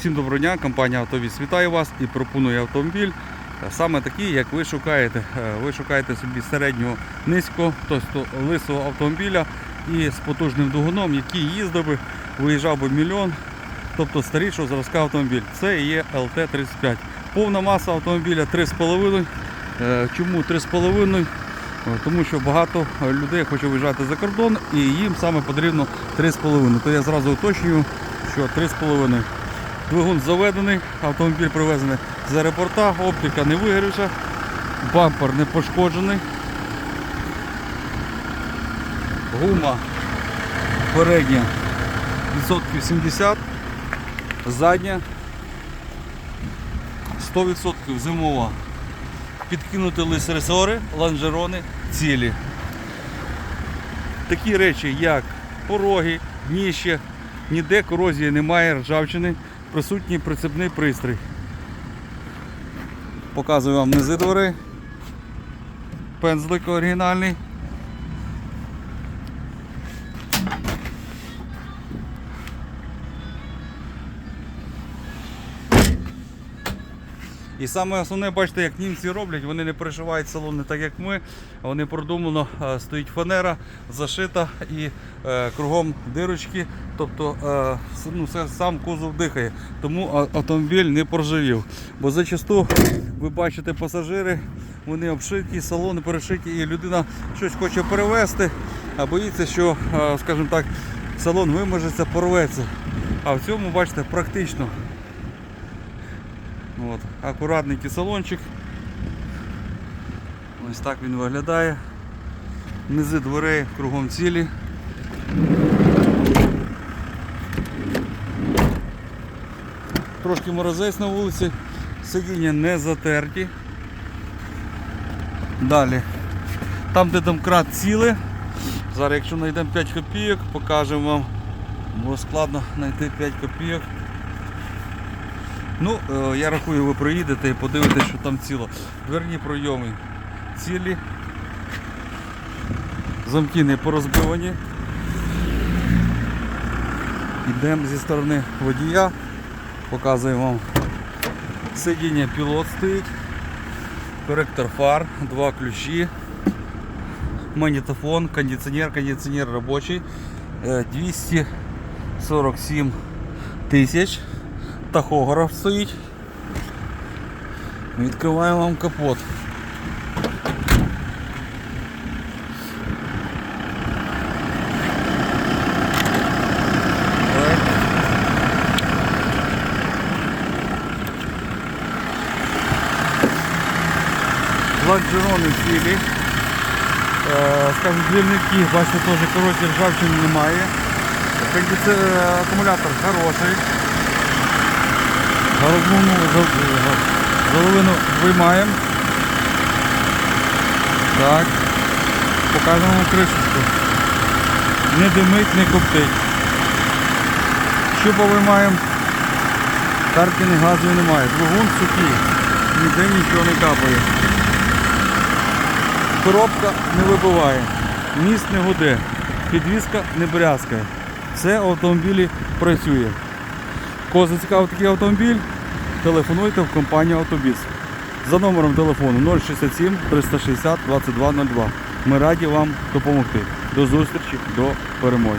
Всім доброго дня, компанія Автовіс вітає вас і пропонує автомобіль. е, Саме такий, як ви шукаєте. Е, Ви шукаєте собі середнього низького, тобто лисого автомобіля і з потужним двигуном, який їздив би, виїжджав би мільйон, тобто старішого зразка автомобіль. Це є ЛТ-35. Повна маса автомобіля 3,5. Е, Чому 3,5? Е, Тому що багато людей хоче виїжджати за кордон і їм саме потрібно 3,5. То я зразу уточнюю, що 3,5. Двигун заведений, автомобіль привезений з аеропорта, оптика не вигорівша, бампер не пошкоджений. Гума передня відсотків 70, задня 100% зимова. Підкинути лисресори, лонжерони, цілі. Такі речі, як пороги, дніще, ніде корозії немає, ржавчини, присутній прицепний пристрій. Показую вам низи двори. Пензлик оригінальний. І саме основне, бачите, як німці роблять, вони не перешивають салони так, як ми. Вони продумано е, стоїть фанера, зашита і е, кругом дирочки, тобто е, ну, це сам кузов дихає. Тому автомобіль не проживів. Бо зачасту ви бачите пасажири, вони обшиті, салони перешиті, і людина щось хоче перевезти, а боїться, що, е, скажімо так, салон вимажеться, порветься. А в цьому, бачите, практично. От, акуратненький салончик. Ось так він виглядає. Низи дверей кругом цілі. Трошки морозець на вулиці, сидіння не затерті. Далі. Там, де домкрат ціле. Зараз, якщо знайдемо 5 копійок, покажемо вам. Бо складно знайти 5 копійок. Ну, е, я рахую, ви приїдете і подивитесь, що там ціло. Дверні пройоми цілі. Замки не порозбивані. Йдемо зі сторони водія. Показую вам сидіння пілот стоїть. Коректор фар, два ключі. Магнітофон, кондиціонер, кондиціонер робочий. Е, 247 тисяч тахограф стоїть. Відкриваємо вам капот. Так. Лонжерони цілі. Е, Скажімо, двірники, бачите, теж короткі ржавчини немає. Кондиці- Акумулятор хороший. Головну головину виймаємо. Так. Покажемо кришечку. Не димить, не коптить. Щупа виймаємо. Каркини газу немає. Двигун сухий. Ніде нічого не капає. Коробка не вибиває. Міст не гуде. Підвізка не брязкає. Все в автомобілі працює. Кого зацікавив такий автомобіль, телефонуйте в компанію Автобіс. За номером телефону 067 360 2202. Ми раді вам допомогти. До зустрічі, до перемоги.